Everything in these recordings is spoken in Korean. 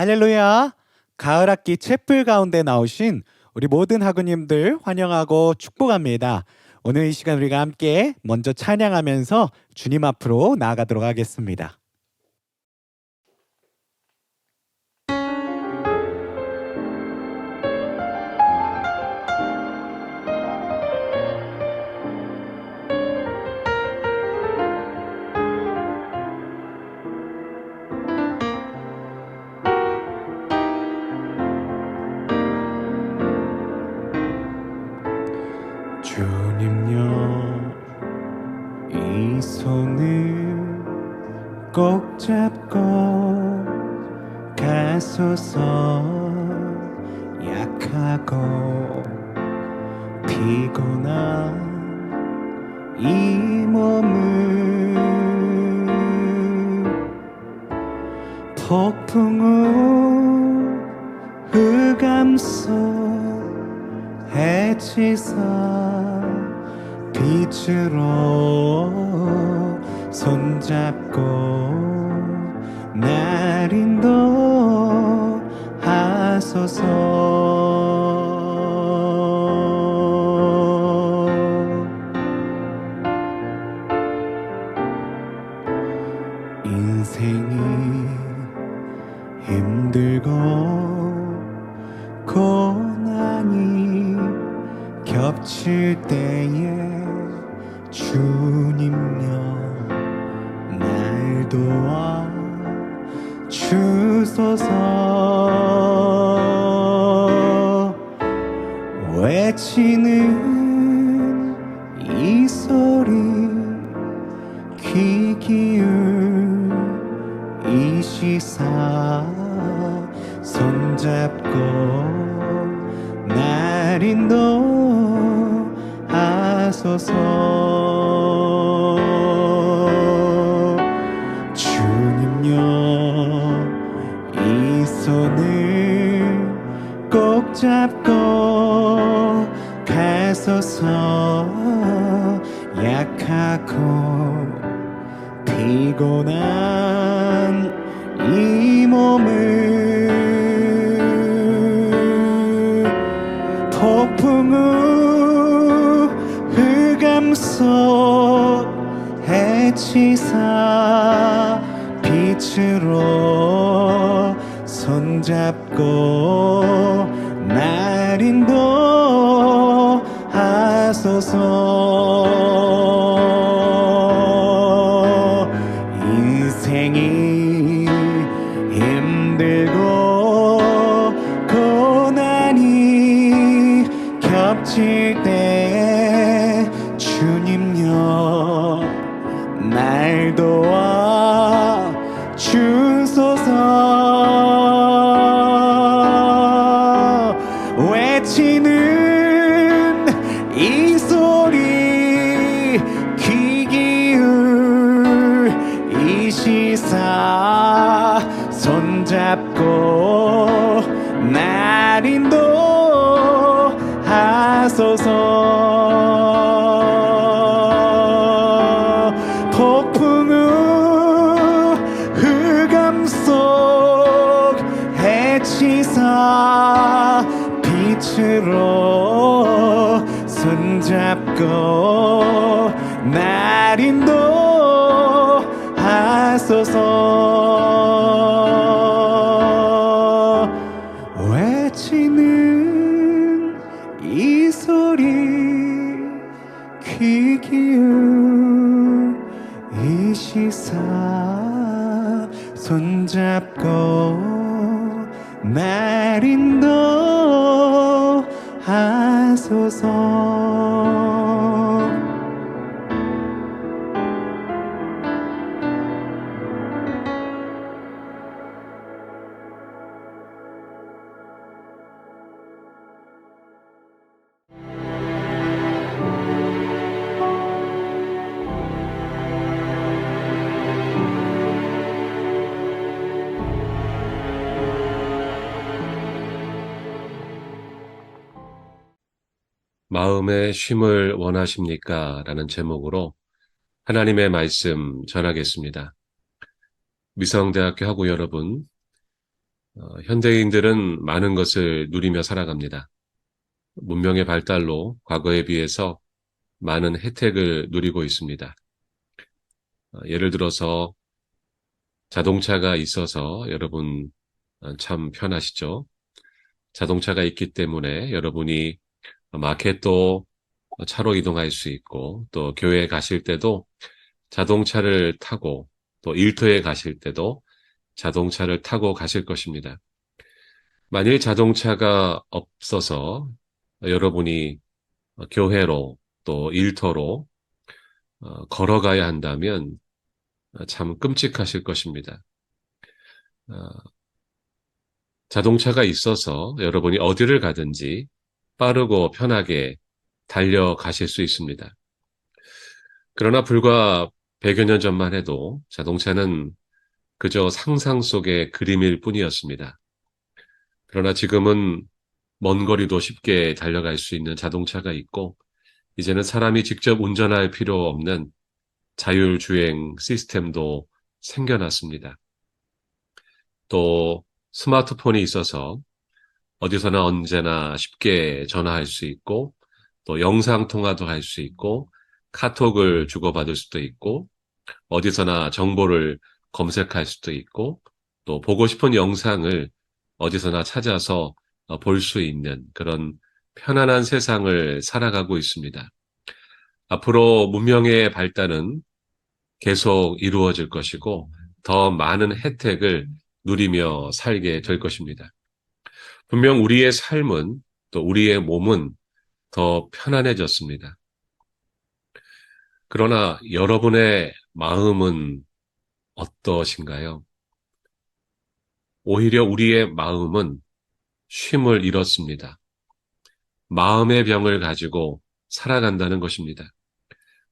할렐루야. 가을 학기 채플 가운데 나오신 우리 모든 학우님들 환영하고 축복합니다. 오늘 이 시간 우리가 함께 먼저 찬양하면서 주님 앞으로 나아가도록 하겠습니다. 약하고 피곤한 이 몸을 폭풍 후 흑암 속 해치사 빛으로 손잡고 날 인도하소서 외치는 이 소리 귀 기울 이 시사 손잡고 날 인도하소서. 주님여 이 손을 꼭 잡고 가소서 약하고 피곤한 이 몸을 폭풍 후 흑암 속 해치사 빛으로 손잡고 날 인도 하소서 흑암 속 해치사 빛으로 손잡고 날 인도 시사 손잡고 날 인도 하소서 마음의 쉼을 원하십니까? 라는 제목으로 하나님의 말씀 전하겠습니다. 미성대학교 학우 여러분, 어, 현대인들은 많은 것을 누리며 살아갑니다. 문명의 발달로 과거에 비해서 많은 혜택을 누리고 있습니다. 어, 예를 들어서 자동차가 있어서 여러분 어, 참 편하시죠? 자동차가 있기 때문에 여러분이 마켓도 차로 이동할 수 있고 또 교회에 가실 때도 자동차를 타고 또 일터에 가실 때도 자동차를 타고 가실 것입니다. 만일 자동차가 없어서 여러분이 교회로 또 일터로 어, 걸어가야 한다면 참 끔찍하실 것입니다. 어, 자동차가 있어서 여러분이 어디를 가든지 빠르고 편하게 달려가실 수 있습니다. 그러나 불과 100여 년 전만 해도 자동차는 그저 상상 속의 그림일 뿐이었습니다. 그러나 지금은 먼 거리도 쉽게 달려갈 수 있는 자동차가 있고, 이제는 사람이 직접 운전할 필요 없는 자율주행 시스템도 생겨났습니다. 또 스마트폰이 있어서 어디서나 언제나 쉽게 전화할 수 있고, 또 영상 통화도 할 수 있고, 카톡을 주고받을 수도 있고, 어디서나 정보를 검색할 수도 있고, 또 보고 싶은 영상을 어디서나 찾아서 볼 수 있는 그런 편안한 세상을 살아가고 있습니다. 앞으로 문명의 발달은 계속 이루어질 것이고, 더 많은 혜택을 누리며 살게 될 것입니다. 분명 우리의 삶은 또 우리의 몸은 더 편안해졌습니다. 그러나 여러분의 마음은 어떠신가요? 오히려 우리의 마음은 쉼을 잃었습니다. 마음의 병을 가지고 살아간다는 것입니다.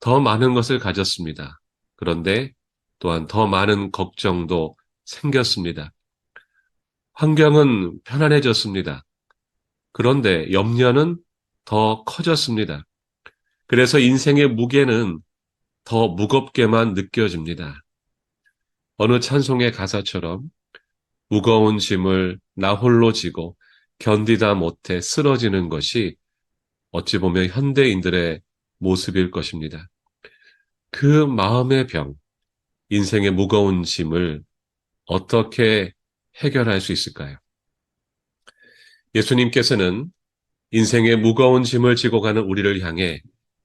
더 많은 것을 가졌습니다. 그런데 또한 더 많은 걱정도 생겼습니다. 환경은 편안해졌습니다. 그런데 염려는 더 커졌습니다. 그래서 인생의 무게는 더 무겁게만 느껴집니다. 어느 찬송의 가사처럼 무거운 짐을 나 홀로 지고 견디다 못해 쓰러지는 것이 어찌 보면 현대인들의 모습일 것입니다. 그 마음의 병, 인생의 무거운 짐을 어떻게 해결할 수 있을까요? 예수님께서는 인생의 무거운 짐을 지고 가는 우리를 향해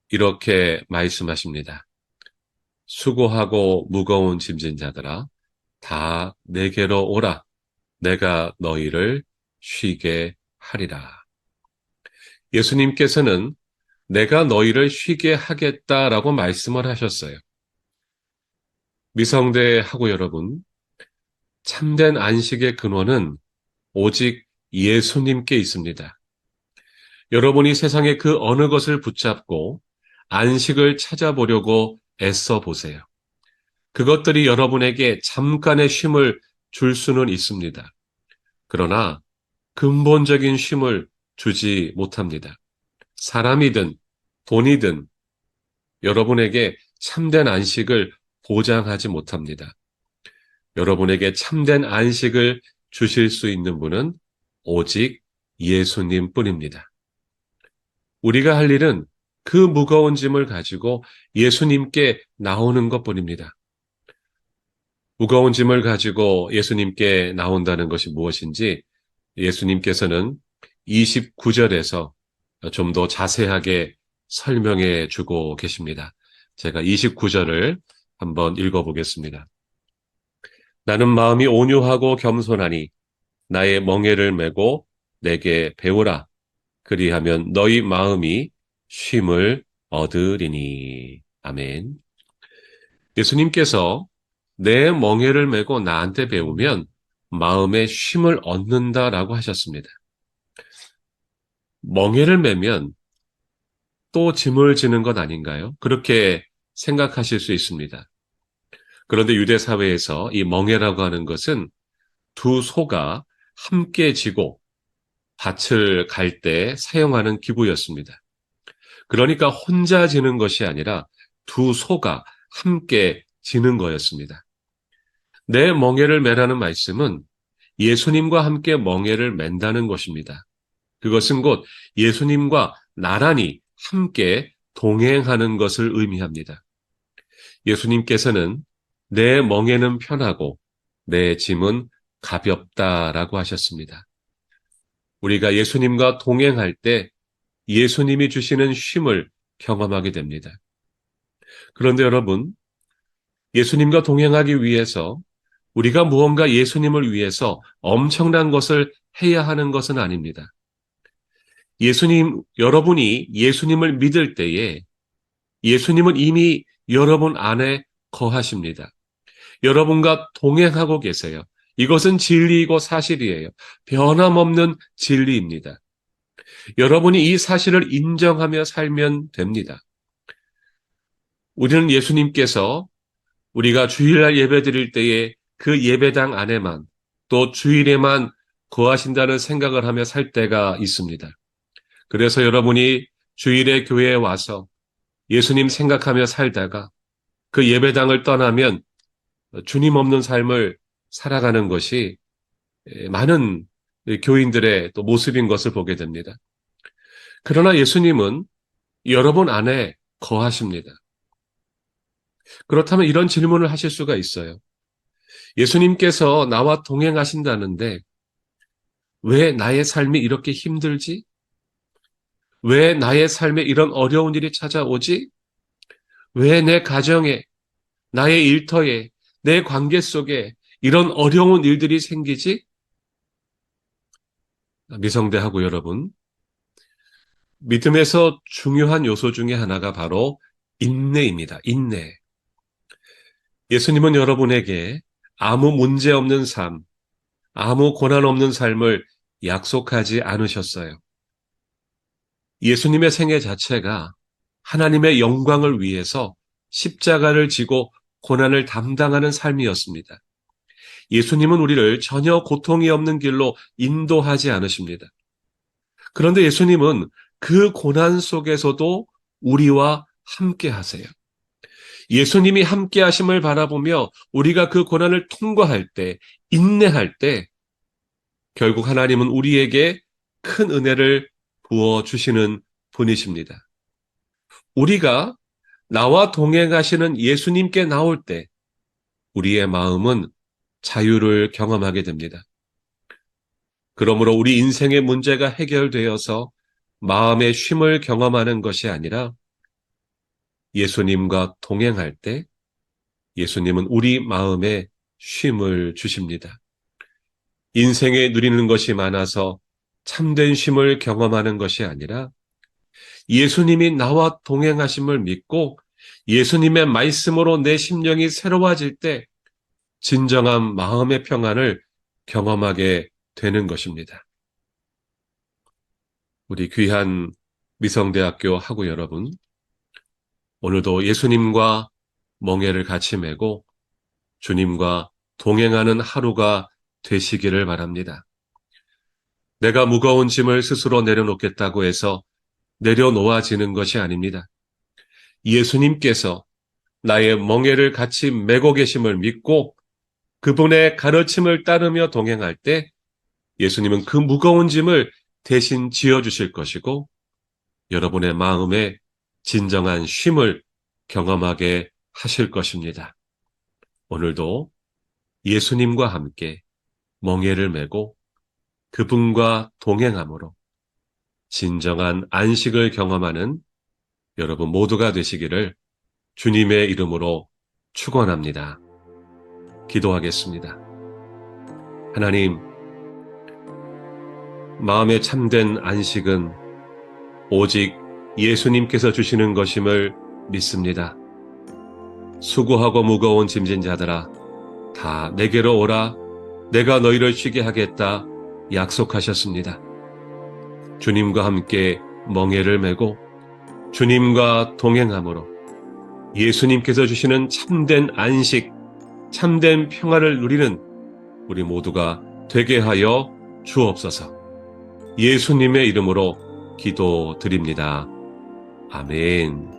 이렇게 말씀하십니다. 수고하고 무거운 짐진 자들아, 다 내게로 오라. 내가 너희를 쉬게 하리라. 예수님께서는 내가 너희를 쉬게 하겠다라고 말씀을 하셨어요. 미성대 하고 여러분, 참된 안식의 근원은 오직 예수님께 있습니다. 여러분이 세상의 그 어느 것을 붙잡고 안식을 찾아보려고 애써 보세요. 그것들이 여러분에게 잠깐의 쉼을 줄 수는 있습니다. 그러나 근본적인 쉼을 주지 못합니다. 사람이든 돈이든 여러분에게 참된 안식을 보장하지 못합니다. 여러분에게 참된 안식을 주실 수 있는 분은 오직 예수님 뿐입니다. 우리가 할 일은 그 무거운 짐을 가지고 예수님께 나오는 것 뿐입니다. 무거운 짐을 가지고 예수님께 나온다는 것이 무엇인지 예수님께서는 29절에서 좀 더 자세하게 설명해 주고 계십니다. 제가 29절을 한번 읽어보겠습니다. 나는 마음이 온유하고 겸손하니 나의 멍에를 메고 내게 배우라. 그리하면 너희 마음이 쉼을 얻으리니. 아멘. 예수님께서 내 멍에를 메고 나한테 배우면 마음의 쉼을 얻는다라고 하셨습니다. 멍에를 메면 또 짐을 지는 것 아닌가요? 그렇게 생각하실 수 있습니다. 그런데 유대 사회에서 이 멍에라고 하는 것은 두 소가 함께 지고 밭을 갈 때 사용하는 기구였습니다. 그러니까 혼자 지는 것이 아니라 두 소가 함께 지는 거였습니다. 내 멍에를 매라는 말씀은 예수님과 함께 멍에를 맨다는 것입니다. 그것은 곧 예수님과 나란히 함께 동행하는 것을 의미합니다. 예수님께서는 내 멍에는 편하고 내 짐은 가볍다라고 하셨습니다. 우리가 예수님과 동행할 때 예수님이 주시는 쉼을 경험하게 됩니다. 그런데 여러분, 예수님과 동행하기 위해서 우리가 무언가 예수님을 위해서 엄청난 것을 해야 하는 것은 아닙니다. 예수님, 여러분이 예수님을 믿을 때에 예수님은 이미 여러분 안에 거하십니다. 여러분과 동행하고 계세요. 이것은 진리이고 사실이에요. 변함없는 진리입니다. 여러분이 이 사실을 인정하며 살면 됩니다. 우리는 예수님께서 우리가 주일날 예배 드릴 때에 그 예배당 안에만 또 주일에만 거하신다는 생각을 하며 살 때가 있습니다. 그래서 여러분이 주일에 교회에 와서 예수님 생각하며 살다가 그 예배당을 떠나면 주님 없는 삶을 살아가는 것이 많은 교인들의 또 모습인 것을 보게 됩니다. 그러나 예수님은 여러분 안에 거하십니다. 그렇다면 이런 질문을 하실 수가 있어요. 예수님께서 나와 동행하신다는데 왜 나의 삶이 이렇게 힘들지? 왜 나의 삶에 이런 어려운 일이 찾아오지? 왜 내 가정에, 나의 일터에, 내 관계 속에 이런 어려운 일들이 생기지? 미성대하고 여러분, 믿음에서 중요한 요소 중에 하나가 바로 인내입니다. 인내. 예수님은 여러분에게 아무 문제 없는 삶, 아무 고난 없는 삶을 약속하지 않으셨어요. 예수님의 생애 자체가 하나님의 영광을 위해서 십자가를 지고 고난을 담당하는 삶이었습니다. 예수님은 우리를 전혀 고통이 없는 길로 인도하지 않으십니다. 그런데 예수님은 그 고난 속에서도 우리와 함께 하세요. 예수님이 함께 하심을 바라보며 우리가 그 고난을 통과할 때, 인내할 때, 결국 하나님은 우리에게 큰 은혜를 부어 주시는 분이십니다. 우리가 나와 동행하시는 예수님께 나올 때, 우리의 마음은 자유를 경험하게 됩니다. 그러므로 우리 인생의 문제가 해결되어서 마음의 쉼을 경험하는 것이 아니라 예수님과 동행할 때 예수님은 우리 마음에 쉼을 주십니다. 인생에 누리는 것이 많아서 참된 쉼을 경험하는 것이 아니라 예수님이 나와 동행하심을 믿고 예수님의 말씀으로 내 심령이 새로워질 때 진정한 마음의 평안을 경험하게 되는 것입니다. 우리 귀한 미성대학교 학우 여러분, 오늘도 예수님과 멍에를 같이 메고 주님과 동행하는 하루가 되시기를 바랍니다. 내가 무거운 짐을 스스로 내려놓겠다고 해서 내려놓아지는 것이 아닙니다. 예수님께서 나의 멍에를 같이 메고 계심을 믿고 그분의 가르침을 따르며 동행할 때 예수님은 그 무거운 짐을 대신 지어주실 것이고 여러분의 마음에 진정한 쉼을 경험하게 하실 것입니다. 오늘도 예수님과 함께 멍에를 메고 그분과 동행함으로 진정한 안식을 경험하는 여러분 모두가 되시기를 주님의 이름으로 축원합니다. 기도하겠습니다. 하나님, 마음에 참된 안식은 오직 예수님께서 주시는 것임을 믿습니다. 수고하고 무거운 짐진 자들아, 다 내게로 오라, 내가 너희를 쉬게 하겠다 약속하셨습니다. 주님과 함께 멍에를 메고 주님과 동행함으로 예수님께서 주시는 참된 안식, 참된 평화를 누리는 우리 모두가 되게 하여 주옵소서. 예수님의 이름으로 기도드립니다. 아멘.